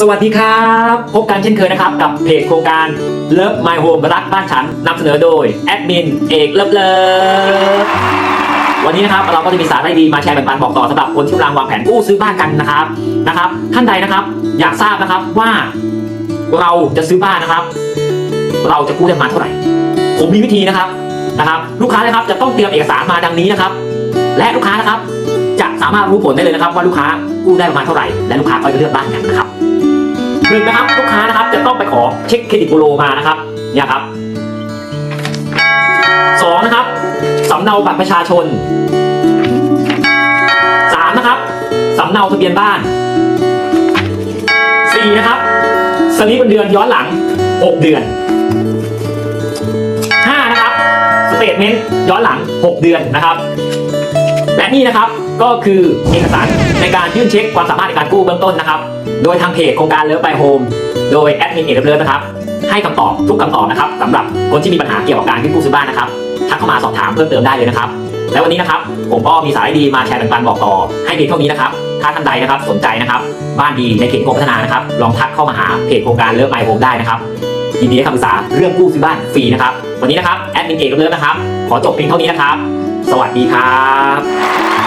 สวัสดีครับ พบกันเช่นเคยนะครับ กับเพจโครงการ Love My Home รักบ้านฉันนำเสนอโดย แอดมินเอกเลิฟเลิฟวันนี้นะครับเราก็จะมีสาระดีมาแชร์แบ่งปันบอกต่อสำหรับคนที่กำลังวางแผนกู้ซื้อบ้านกันนะครับนะครับ ท่านใดนะครับอยากทราบนะครับว่าเราจะซื้อบ้านนะครับ เราจะกู้ได้ประมาณเท่าไหร่ ผมมีวิธีนะครับนะครับ ลูกค้านะครับจะต้องเตรียมเอกสารมาดังนี้นะครับ และลูกค้านะครับ จะสามารถรู้ผลได้เลยนะครับ ว่าลูกค้ากู้ได้ประมาณเท่าไหร่และลูกค้าก็จะเลือกบ้านกันนะครับ หนึ่งนะครับลูกค้านะครับจะต้องไปขอเช็คเครดิตบูโรมานะครับเนี่ยครับสองนะครับสำเนาบัตรประชาชนสามนะครับสำเนาทะเบียนบ้านสี่นะครับสลิปเงินเดือนย้อนหลังหกเดือนห้านะครับสเตทเมนต์ย้อนหลังหกเดือนนะครับ และนี่นะครับ ก็คือเอกสารในการยื่นเช็คความสามารถในการกู้เบื้องต้นนะครับ โดยทางเพจโครงการเลิฟไปโฮมโดยแอดมินเอกเลิฟนะครับ ให้คำตอบทุกคำตอบนะครับสำหรับคนที่มีปัญหาเกี่ยวกับการยื่นกู้ซื้อบ้านนะครับทักเข้ามาสอบถามเพิ่มเติมได้เลยนะครับ และวันนี้นะครับผมก็มีสายดีมาแชร์แบ่งปันบอกต่อ ให้เพียงเท่านี้นะครับ ถ้าท่านใดนะครับสนใจนะครับ บ้านดีในเขตกรมพัฒนานะครับ ลองทักเข้ามาหาเพจโครงการเลิฟไมโฮมได้นะครับยินดีให้คำปรึกษาเรื่องกู้ซื้อบ้านฟรีนะครับ วันนี้นะครับแอดมินเอกเลิฟนะครับ ขอจบเพียงเท่านี้นะครับ สวัสดีครับ